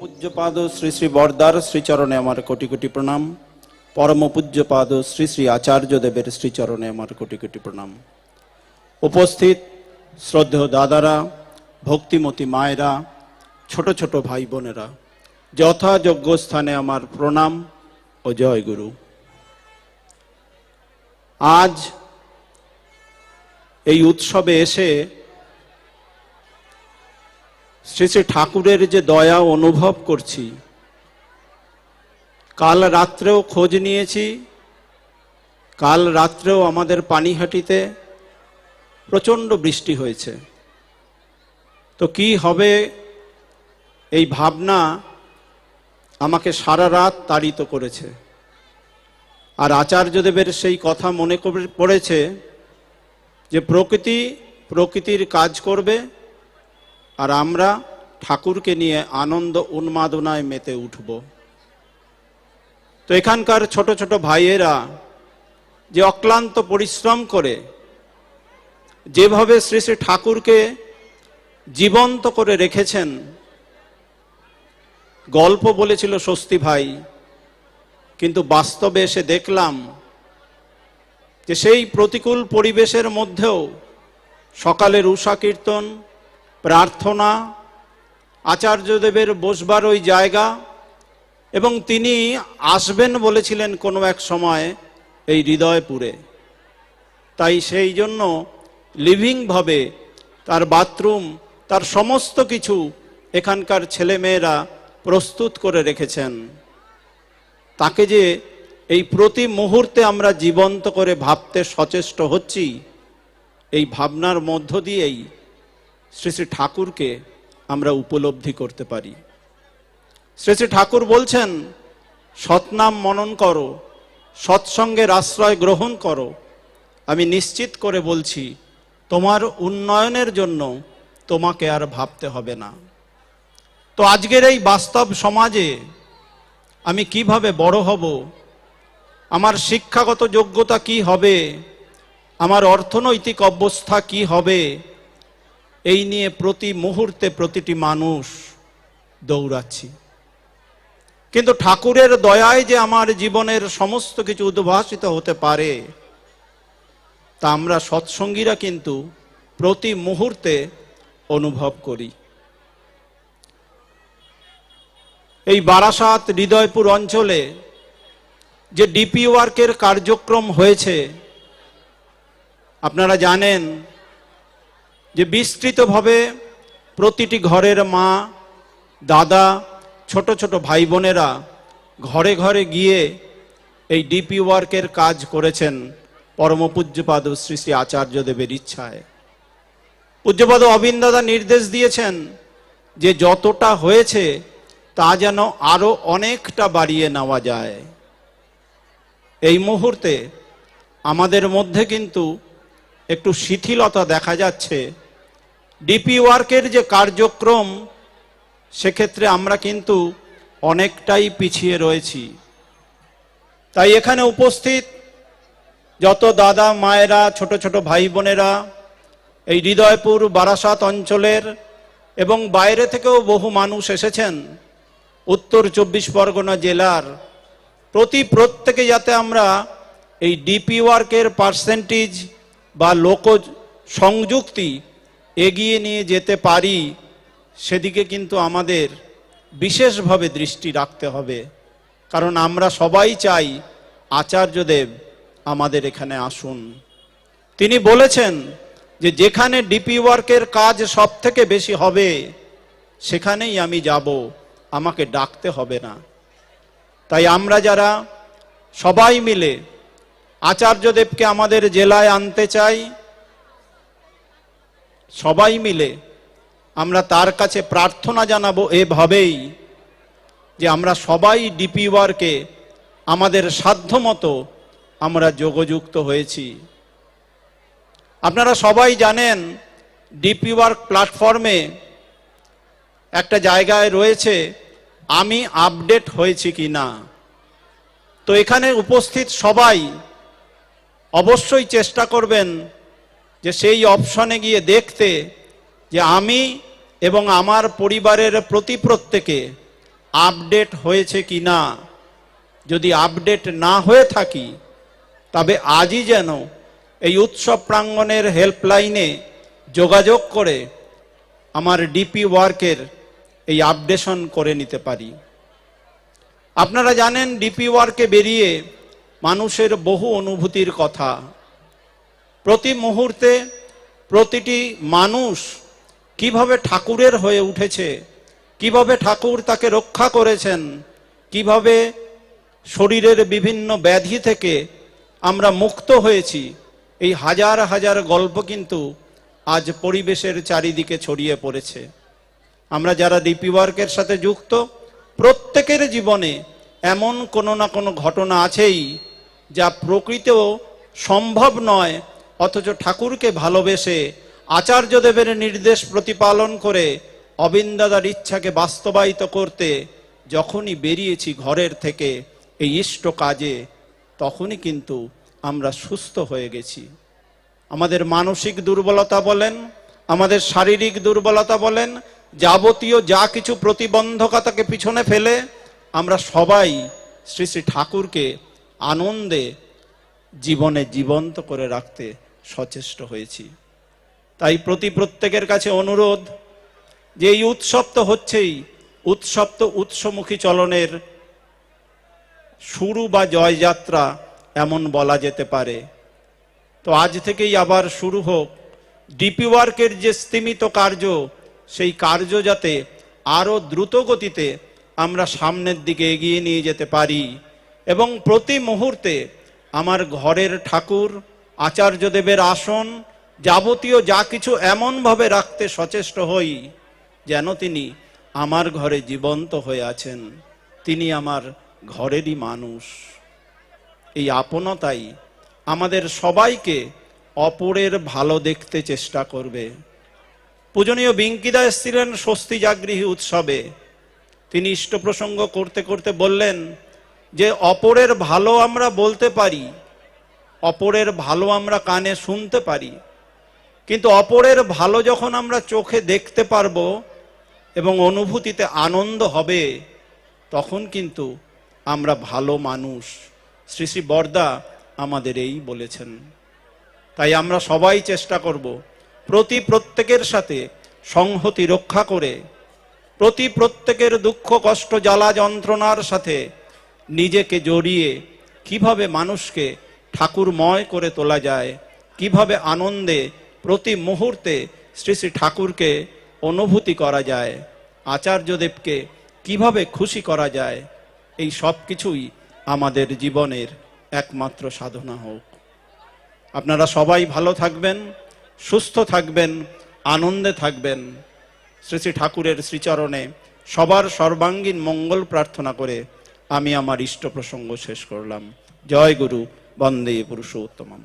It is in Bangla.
পূজ্যপাদ শ্রী শ্রী বরদার শ্রীচরণে আমার কোটি কোটি প্রণাম। পরম পূজ্যপাদ শ্রী শ্রী আচার্য দেবের শ্রীচরণে আমার কোটি কোটি প্রণাম। উপস্থিত শ্রদ্ধেয় দাদারা, ভক্তিমতী মায়েরা, ছোট ছোট ভাই বোনেরা, যথাযোগ্য স্থানে আমার প্রণাম ও জয় গুরু। আজ এই উৎসবে এসে শ্রী শ্রী ঠাকুরের যে দয়া অনুভব করছি, কাল রাত্রেও খোঁজ নিয়েছি, কাল রাত্রেও আমাদের পানিহাটিতে প্রচণ্ড বৃষ্টি হয়েছে। তো কি হবে এই ভাবনা আমাকে সারা রাত তাড়িত করেছে। আর আচার্যদেবের সেই কথা মনে পড়েছে যে প্রকৃতি প্রকৃতির কাজ করবে আর আমরা ঠাকুরকে নিয়ে আনন্দ উন্মাদনায় মেতে উঠব। তো এখানকার ছোট ছোট ভাইয়েরা যে অক্লান্ত পরিশ্রম করে যেভাবে শ্রী শ্রী ঠাকুরকে জীবন্ত করে রেখেছেন, গল্প বলেছিল স্বস্তি ভাই, কিন্তু বাস্তবে এসে দেখলাম যে সেই প্রতিকূল পরিবেশের মধ্যেও সকালের উষা কীর্তন প্রার্থনা, আচার্যদেবের বসবার ওই জায়গা, এবং তিনি আসবেন বলেছিলেন কোনো এক সময় এই হৃদয়পুরে। তাই সেই জন্য লিভিংভাবে তার বাথরুম, তার সমস্ত কিছু এখানকার ছেলেমেয়েরা প্রস্তুত করে রেখেছেন। তাকে যে এই প্রতি মুহূর্তে আমরা জীবন্ত করে ভাবতে সচেষ্ট হচ্ছি, এই ভাবনার মধ্য দিয়েই শ্রী শ্রী ঠাকুরকে আমরা উপলব্ধি করতে পারি। শ্রী শ্রী ঠাকুর বলছেন, সৎনাম মনন করো সৎসঙ্গের আশ্রয় গ্রহণ করো। আমি নিশ্চিত করে বলছি, তোমার উন্নয়নের জন্য তোমাকে আর ভাবতে হবে না। তো আজকের এই বাস্তব সমাজে আমি কীভাবে বড় হব, আমার শিক্ষাগত যোগ্যতা কি হবে, আমার অর্থনৈতিক অবস্থা কি হবে এই নিয়ে প্রতি মুহূর্তে প্রতিটি মানুষ দৌড়াচ্ছি। কিন্তু ঠাকুরের দয়ায় যে আমার জীবনের সমস্ত কিছু উদ্ভাসিত হতে পারে, তা আমরা সৎসঙ্গীরা কিন্তু প্রতি মুহূর্তে অনুভব করি। এই বারাসাত হৃদয়পুর অঞ্চলে যে ডিপি ওয়ার্কের কার্যক্রম হয়েছে, আপনারা জানেন যে বিস্তৃতভাবে প্রতিটি ঘরের মা, দাদা, ছোট ছোট ভাই বোনেরা ঘরে ঘরে গিয়ে এই ডিপি ওয়ার্কের কাজ করেছেন পরম পূজ্যপাদ শ্রী শ্রী আচার্য দেবের ইচ্ছায়। পূজ্যপাদ অবিন দাদা নির্দেশ দিয়েছেন যে যতটা হয়েছে তা যেন আরও অনেকটা বাড়িয়ে নেওয়া যায়। এই মুহূর্তে আমাদের মধ্যে কিন্তু একটু শিথিলতা দেখা যাচ্ছে ডিপি ওয়ার্কের যে কার্যক্রম, সেক্ষেত্রে আমরা কিন্তু অনেকটাই পিছিয়ে রয়েছি। তাই এখানে উপস্থিত যত দাদা, মায়েরা, ছোট ছোট ভাই বোনেরা এই হৃদয়পুর বারাসাত অঞ্চলের এবং বাইরে থেকেও বহু মানুষ এসেছেন, উত্তর চব্বিশ পরগনা জেলার। প্রতি প্রত্যেকে যাতে আমরা এই ডিপি ওয়ার্কের পার্সেন্টেজ বা লোক সংযুক্তি এগিয়ে নিয়ে যেতে পারি, সেদিকে কিন্তু আমাদের বিশেষভাবে দৃষ্টি রাখতে হবে। কারণ আমরা সবাই চাই আচার্যদেব আমাদের এখানে আসুন। তিনি বলেছেন যে যেখানে ডিপি ওয়ার্কের কাজ সব থেকে বেশি হবে, সেখানেই আমি যাব, আমাকে ডাকতে হবে না। তাই আমরা যারা সবাই মিলে আচার্যদেবকে আমাদের জেলায় আনতে চাই সবাই মিলে আমরা তার কাছে প্রার্থনা জানাব এভাবেই যে আমরা সবাই ডিপি ওয়ার্কে আমাদের সাধ্যমতো আমরা যোগযুক্ত হয়েছি। আপনারা সবাই জানেন ডিপি ওয়ার্ক প্ল্যাটফর্মে একটা জায়গায় রয়েছে, আমি আপডেট হয়েছি কি না? তো এখানে উপস্থিত সবাই অবশ্যই চেষ্টা করবেন যে সেই অপশনে গিয়ে দেখতে যে আমি এবং আমার পরিবারের প্রতি প্রত্যেকে আপডেট হয়েছে কি না। যদি আপডেট না হয়ে থাকি, তবে আজই যেন এই উৎসব প্রাঙ্গণের হেল্পলাইনে যোগাযোগ করে আমার ডিপি ওয়ার্কের এই আপডেশন করে নিতে পারি। আপনারা জানেন, ডিপি ওয়ার্কে বেরিয়ে মানুষের বহু অনুভূতির কথা। প্রতি মুহূর্তে প্রতিটি মানুষ কীভাবে ঠাকুরের হয়ে উঠেছে, কীভাবে ঠাকুর তাকে রক্ষা করেছেন, কীভাবে শরীরের বিভিন্ন ব্যাধি থেকে আমরা মুক্ত হয়েছি, এই হাজার হাজার গল্প কিন্তু আজ পরিবেশের চারিদিকে ছড়িয়ে পড়েছে। আমরা যারা ডিপি ওয়ার্কের সাথে যুক্ত, প্রত্যেকের জীবনে এমন কোনো না কোনো ঘটনা আছেই যা প্রকৃতেও সম্ভব নয় অথচ ঠাকুরকে ভালোবেসে আচার্যদেবের নির্দেশ প্রতিপালন করে অবিন্দাদার ইচ্ছাকে বাস্তবায়িত করতে যখনই বেরিয়েছি ঘরের থেকে এই ইষ্ট কাজে, তখনই কিন্তু আমরা সুস্থ হয়ে গেছি। আমাদের মানসিক দুর্বলতা বলেন, আমাদের শারীরিক দুর্বলতা বলেন, যাবতীয় যা কিছু প্রতিবন্ধকতাকে পিছনে ফেলে আমরা সবাই শ্রী শ্রী ঠাকুরকে আনন্দে জীবনে জীবন্ত করে রাখতে সচেষ্ট হয়েছি। তাই প্রতি প্রত্যেকের কাছে অনুরোধ যে এই উৎসব তো হচ্ছেই, উৎসব তো উৎসমুখী চলনের শুরু বা জয়যাত্রা এমন বলা যেতে পারে। তো আজ থেকেই আবার শুরু হোক। ডিপি ওয়ার্কের যে স্তীমিত কার্য, সেই কার্য যাতে আরও দ্রুত গতিতে আমরা সামনের দিকে এগিয়ে নিয়ে যেতে পারি। এবং প্রতি মুহূর্তে আমার ঘরের ঠাকুর আচার্যদেবের আসন যাবতীয় যা কিছু এমনভাবে রাখতে সচেষ্ট হই, যেন তিনি আমার ঘরে জীবন্ত হয়ে আছেন। তিনি আমার ঘরেরই মানুষ। এই আপনতাই আমাদের সবাইকে অপরের ভালো দেখতে চেষ্টা করবে। পূজনীয় বিঙ্কিদা এসেছিলেন স্বস্তি জাগৃহী উৎসবে। তিনি ইষ্ট প্রসঙ্গ করতে করতে বললেন, যে অপরের ভালো আমরা বলতে পারি অপরের ভালো আমরা কানে শুনতে পারি, কিন্তু অপরের ভালো যখন আমরা চোখে দেখতে পারব এবং অনুভূতিতে আনন্দ হবে, তখন কিন্তু আমরা ভালো মানুষ। শ্রী শ্রী বর্দা আমাদের এই বলেছেন। তাই আমরা সবাই চেষ্টা করব প্রতি প্রত্যেকের সাথে সংহতি রক্ষা করে, প্রতি প্রত্যেকের দুঃখ, কষ্ট, জ্বালা, যন্ত্রণার সাথে নিজেকে জড়িয়ে কীভাবে মানুষকে ঠাকুরময় করে তোলা যায়। কীভাবে আনন্দে প্রতি মুহূর্তে শ্রী শ্রী ঠাকুরকে অনুভূতি করা যায়, আচার্যদেবকে কীভাবে খুশি করা যায়, এই সব কিছুই আমাদের জীবনের একমাত্র সাধনা হোক। আপনারা সবাই ভালো থাকবেন, সুস্থ থাকবেন, আনন্দে থাকবেন। শ্রী শ্রী ঠাকুরের শ্রীচরণে সবার সর্বাঙ্গীন মঙ্গল প্রার্থনা করে আমি আমার ইষ্ট প্রসঙ্গ শেষ করলাম। জয় গুরু। বন্দে পুরুষোত্তমম।